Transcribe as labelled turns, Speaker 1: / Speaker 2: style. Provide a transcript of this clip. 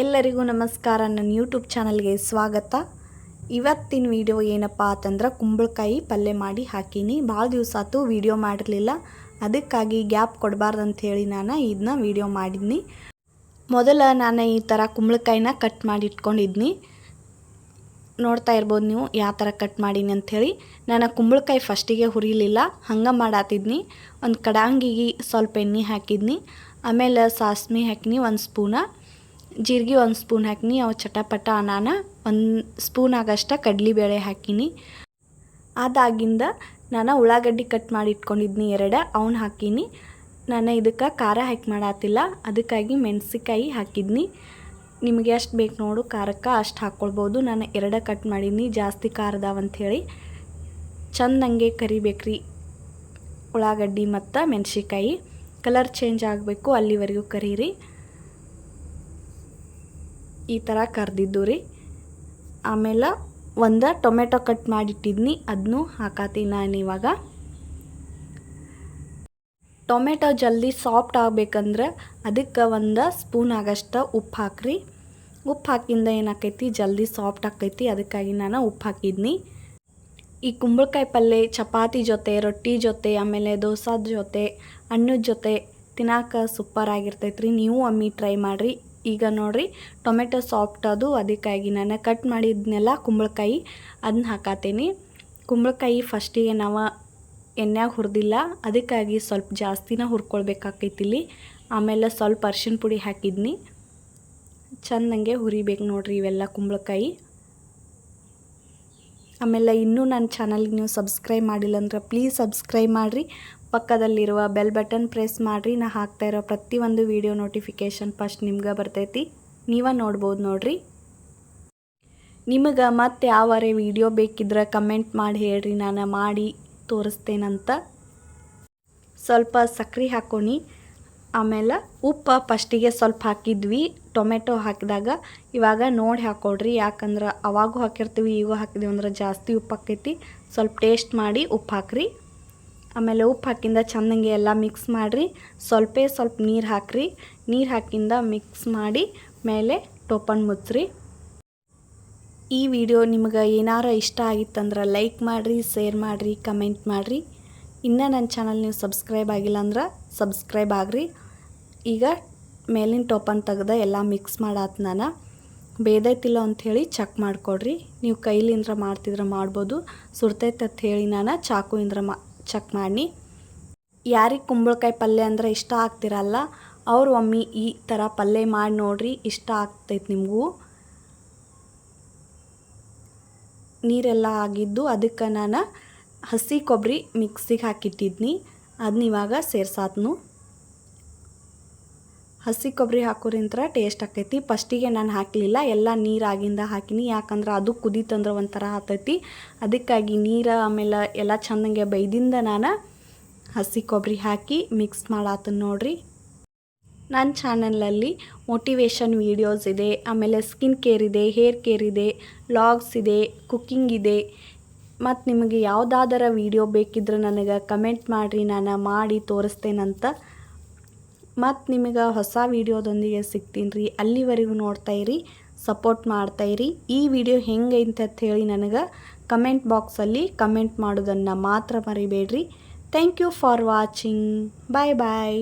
Speaker 1: ಎಲ್ಲರಿಗೂ ನಮಸ್ಕಾರ. ನನ್ನ ಯೂಟ್ಯೂಬ್ ಚಾನಲ್ಗೆ ಸ್ವಾಗತ. ಇವತ್ತಿನ ವಿಡಿಯೋ ಏನಪ್ಪ ಅಂತಂದ್ರೆ ಕುಂಬಳಕಾಯಿ ಪಲ್ಯ ಮಾಡಿ ಹಾಕೀನಿ. ಭಾಳ ದಿವಸ ಆತು ವಿಡಿಯೋ ಮಾಡಿರಲಿಲ್ಲ. ಅದಕ್ಕಾಗಿ ಗ್ಯಾಪ್ ಕೊಡಬಾರ್ದು ಹೇಳಿ ನಾನು ಇದನ್ನ ವಿಡಿಯೋ ಮಾಡಿದ್ನಿ. ಮೊದಲ ನಾನು ಈ ಥರ ಕುಂಬಳಕಾಯಿನ ಕಟ್ ಮಾಡಿ ಇಟ್ಕೊಂಡಿದ್ನಿ. ನೋಡ್ತಾ ಇರ್ಬೋದು ನೀವು ಯಾವ ಥರ ಕಟ್ ಮಾಡೀನಿ ಅಂಥೇಳಿ ನಾನು ಕುಂಬಳಕಾಯಿ ಫಸ್ಟಿಗೆ ಹುರಿಲಿಲ್ಲ. ಹಂಗೆ ಮಾಡಾತಿದ್ನಿ. ಒಂದು ಕಡಾಂಗಿಗೆ ಸ್ವಲ್ಪ ಎಣ್ಣೆ ಹಾಕಿದ್ನಿ. ಆಮೇಲೆ ಸಾಸ್ಮಿ ಹಾಕಿನಿ, ಒಂದು ಸ್ಪೂನ. ಜೀರಿಗೆ ಒಂದು ಸ್ಪೂನ್ ಹಾಕಿನಿ, ಅವು ಚಟಪಟ ಅನಾನ. ಒಂದು ಸ್ಪೂನ್ ಆಗಷ್ಟ ಕಡಲೆಬೇಳೆ ಹಾಕಿನಿ. ಅದಾಗಿಂದ ನಾನು ಉಳ್ಳಾಗಡ್ಡಿ ಕಟ್ ಮಾಡಿ ಇಟ್ಕೊಂಡಿದ್ನಿ ಎರಡ ಅವನ್ನ ಹಾಕಿನಿ. ನಾನು ಇದಕ್ಕೆ ಖಾರ ಹಾಕಿ ಮಾಡಾತಿಲ್ಲ, ಅದಕ್ಕಾಗಿ ಮೆಣಸಿಕಾಯಿ ಹಾಕಿದ್ನಿ. ನಿಮಗೆ ಎಷ್ಟು ಬೇಕು ನೋಡು, ಖಾರಕ್ಕೆ ಅಷ್ಟು ಹಾಕ್ಕೊಳ್ಬೋದು ನಾನು ಎರಡ ಕಟ್ ಮಾಡಿದ್ನಿ, ಜಾಸ್ತಿ ಖಾರದಾವಂಥೇಳಿ ಚಂದಂಗೆ ಕರಿಬೇಕ್ರಿ ಉಳ್ಳಾಗಡ್ಡಿ ಮತ್ತು ಮೆಣಸಿಕಾಯಿ ಕಲರ್ ಚೇಂಜ್ ಆಗಬೇಕು, ಅಲ್ಲಿವರೆಗೂ ಕರೀರಿ. ಈ ಥರ ಕರೆದಿದ್ದು ರೀ. ಆಮೇಲೆ ಒಂದು ಟೊಮೆಟೊ ಕಟ್ ಮಾಡಿಟ್ಟಿದ್ನಿ ಅದನ್ನು ಹಾಕತ್ತೀನಿ ನಾನು ಇವಾಗ. ಟೊಮೆಟೊ ಜಲ್ದಿ ಸಾಫ್ಟ್ ಆಗಬೇಕಂದ್ರೆ ಅದಕ್ಕೆ ಒಂದು ಸ್ಪೂನ್ ಆಗಷ್ಟು ಉಪ್ಪು ಹಾಕ್ರಿ. ಉಪ್ಪು ಹಾಕಿಂದ ಏನಾಕೈತಿ, ಜಲ್ದಿ ಸಾಫ್ಟ್ ಆಕೈತಿ ಅದಕ್ಕಾಗಿ ನಾನು ಉಪ್ಪು ಹಾಕಿದ್ನಿ. ಈ ಕುಂಬಳಕಾಯಿ ಪಲ್ಯ ಚಪಾತಿ ಜೊತೆ, ರೊಟ್ಟಿ ಜೊತೆ, ಆಮೇಲೆ ದೋಸಾದ ಜೊತೆ ಹಣ್ಣು ಜೊತೆ ತಿನ್ನಕ್ಕೆ ಸೂಪರ್ ಆಗಿರ್ತೈತೆ ರೀ ನೀವು ಅಮ್ಮಿ ಟ್ರೈ ಮಾಡಿರಿ. ಈಗ ನೋಡ್ರಿ, ಟೊಮೆಟೊ ಸಾಫ್ಟ್ ಅದು, ಅದಕ್ಕಾಗಿ ನಾನು ಕಟ್ ಮಾಡಿದ್ನೆಲ್ಲ ಕುಂಬಳಕಾಯಿ ಅದನ್ನ ಹಾಕತ್ತೀನಿ ಕುಂಬಳಕಾಯಿ ಫಸ್ಟಿಗೆ ನಾವು ಎಣ್ಣೆಗೆ ಹುರಿದಿಲ್ಲ, ಅದಕ್ಕಾಗಿ ಸ್ವಲ್ಪ ಜಾಸ್ತಿನ ಹುರ್ಕೊಳ್ಬೇಕಾಕೈತಿಲ್ಲಿ. ಆಮೇಲೆ ಸ್ವಲ್ಪ ಅರ್ಶಿನ ಪುಡಿ ಹಾಕಿದ್ನಿ. ಚೆಂದಂಗೆ ಹುರಿಬೇಕು ನೋಡ್ರಿ ಇವೆಲ್ಲ ಕುಂಬಳಕಾಯಿ. ಆಮೇಲೆ ಇನ್ನೂ ನನ್ನ ಚಾನಲ್ಗೆ ನೀವು ಸಬ್ಸ್ಕ್ರೈಬ್ ಮಾಡಿಲ್ಲ ಅಂದ್ರೆ ಪ್ಲೀಸ್ ಸಬ್ಸ್ಕ್ರೈಬ್ ಮಾಡಿರಿ. ಪಕ್ಕದಲ್ಲಿರುವ ಬೆಲ್ ಬಟನ್ ಪ್ರೆಸ್ ಮಾಡಿರಿ. ನಾ ಹಾಕ್ತಾ ಇರೋ ಪ್ರತಿಯೊಂದು ವಿಡಿಯೋ ನೋಟಿಫಿಕೇಷನ್ ಫಸ್ಟ್ ನಿಮ್ಗೆ ಬರ್ತೈತಿ. ನೀವೇ ನೋಡ್ಬೋದು ನೋಡ್ರಿ. ನಿಮಗೆ ಮತ್ತೆ ಯಾವರೆ ವಿಡಿಯೋ ಬೇಕಿದ್ರೆ ಕಮೆಂಟ್ ಮಾಡಿ ಹೇಳ್ರಿ. ನಾನು ಮಾಡಿ ತೋರಿಸ್ತೇನಂತ. ಸ್ವಲ್ಪ ಸಕ್ಕರೆ ಹಾಕ್ಕೊನಿ ಆಮೇಲೆ ಉಪ್ಪು ಫಸ್ಟಿಗೆ ಸ್ವಲ್ಪ ಹಾಕಿದ್ವಿ. ಟೊಮೆಟೊ ಹಾಕಿದಾಗ ಇವಾಗ ನೋಡಿ ಹಾಕೊಳ್ರಿ. ಯಾಕಂದ್ರೆ ಅವಾಗೂ ಹಾಕಿರ್ತೀವಿ, ಈಗೂ ಹಾಕಿದ್ವಿ ಅಂದ್ರೆ ಜಾಸ್ತಿ ಉಪ್ಪು ಹಾಕೈತಿ ಸ್ವಲ್ಪ ಟೇಸ್ಟ್ ಮಾಡಿ ಉಪ್ಪು ಹಾಕ್ರಿ. ಆಮೇಲೆ ಉಪ್ಪು ಹಾಕಿಂದ ಚೆಂದಂಗೆ ಎಲ್ಲ ಮಿಕ್ಸ್ ಮಾಡಿರಿ. ಸ್ವಲ್ಪ ಸ್ವಲ್ಪ ನೀರು ಹಾಕ್ರಿ. ನೀರು ಹಾಕಿಂದ ಮಿಕ್ಸ್ ಮಾಡಿ ಮೇಲೆ ಟೋಪನ್ ಮುಚ್ಚ್ರಿ ಈ ವಿಡಿಯೋ ನಿಮ್ಗೆ ಏನಾರ ಇಷ್ಟ ಆಗಿತ್ತಂದ್ರೆ ಲೈಕ್ ಮಾಡಿರಿ ಶೇರ್ ಮಾಡಿರಿ ಕಮೆಂಟ್ ಮಾಡಿರಿ. ಇನ್ನೂ ನನ್ನ ಚಾನಲ್ ನೀವು ಸಬ್ಸ್ಕ್ರೈಬ್ ಆಗಿಲ್ಲ ಅಂದ್ರೆ ಸಬ್ಸ್ಕ್ರೈಬ್ ಆಗ್ರಿ. ಈಗ ಮೇಲಿನ ಟೋಪನ್ ತೆಗ್ದ ಎಲ್ಲ ಮಿಕ್ಸ್ ಮಾಡಾತ್ ನಾನು. ಬೇದೈತಿಲ್ಲ ಅಂಥೇಳಿ ಚೆಕ್ ಮಾಡಿಕೊಡ್ರಿ. ನೀವು ಕೈಲಿಂದ್ರ ಮಾಡ್ತಿದ್ರೆ ಮಾಡ್ಬೋದು. ಸುರ್ತೈತೆ ಅಂತ ಹೇಳಿ ನಾನು ಚಾಕುಯಿಂದ ಮಾ ಚೆಕ್ ಮಾಡಿ. ಯಾರಿಗೆ ಕುಂಬಳಕಾಯಿ ಪಲ್ಯ ಅಂದರೆ ಇಷ್ಟ ಆಗ್ತಿರಲ್ಲ, ಅವ್ರು ಒಮ್ಮೆ ಈ ಥರ ಪಲ್ಯ ಮಾಡಿ ನೋಡ್ರಿ, ಇಷ್ಟ ಆಗ್ತೈತೆ ನಿಮಗೂ. ನೀರೆಲ್ಲ ಆಗಿದ್ದು ಅದಕ್ಕೆ ನಾನು ಹಸಿ ಕೊಬ್ಬರಿ ಮಿಕ್ಸಿಗೆ ಹಾಕಿಟ್ಟಿದ್ನಿ. ಅದನ್ನ ಇವಾಗ ಸೇರ್ಸಾತ್ನು. ಹಸಿ ಕೊಬ್ಬರಿ ಹಾಕೋರಿಂತ್ರ ಟೇಸ್ಟ್ ಆಕೈತಿ. ಫಸ್ಟಿಗೆ ನಾನು ಹಾಕಲಿಲ್ಲ. ಎಲ್ಲ ನೀರಾಗಿಂದ ಹಾಕಿನಿ. ಯಾಕಂದ್ರೆ ಅದು ಕುದೀತಂದ್ರೆ ಒಂಥರ ಆತೈತಿ. ಅದಕ್ಕಾಗಿ ನೀರು ಆಮೇಲೆ ಎಲ್ಲ ಚೆಂದಂಗೆ ಬೈದಿಂದ ನಾನು ಹಸಿ ಕೊಬ್ಬರಿ ಹಾಕಿ ಮಿಕ್ಸ್ ಮಾಡಾತನ ನೋಡ್ರಿ. ನನ್ನ ಚಾನಲಲ್ಲಿ ಮೋಟಿವೇಶನ್ ವೀಡಿಯೋಸ್ ಇದೆ. ಆಮೇಲೆ ಸ್ಕಿನ್ ಕೇರ್ ಇದೆ ಹೇರ್ ಕೇರ್ ಇದೆ ಲಾಗ್ಸ್ ಇದೆ ಕುಕ್ಕಿಂಗ್ ಇದೆ. ಮತ್ತು ನಿಮಗೆ ಯಾವುದಾದರ ವೀಡಿಯೋ ಬೇಕಿದ್ರೆ ನನಗೆ ಕಮೆಂಟ್ ಮಾಡಿರಿ. ನಾನು ಮಾಡಿ ತೋರಿಸ್ತೇನಂತ. ಮತ್ತು ನಿಮಗೆ ಹೊಸ ವೀಡಿಯೋದೊಂದಿಗೆ ಸಿಗ್ತೀನಿ ರೀ. ಅಲ್ಲಿವರೆಗೂ ನೋಡ್ತಾಯಿರಿ ಸಪೋರ್ಟ್ ಮಾಡ್ತಾಯಿರಿ ಈ ವಿಡಿಯೋ ಹೆಂಗೈತೆ ಅಂತ ಹೇಳಿ ನನಗೆ ಕಮೆಂಟ್ ಬಾಕ್ಸಲ್ಲಿ ಕಮೆಂಟ್ ಮಾಡೋದನ್ನು ಮಾತ್ರ ಮರಿಬೇಡ್ರಿ. Thank you for watching bye bye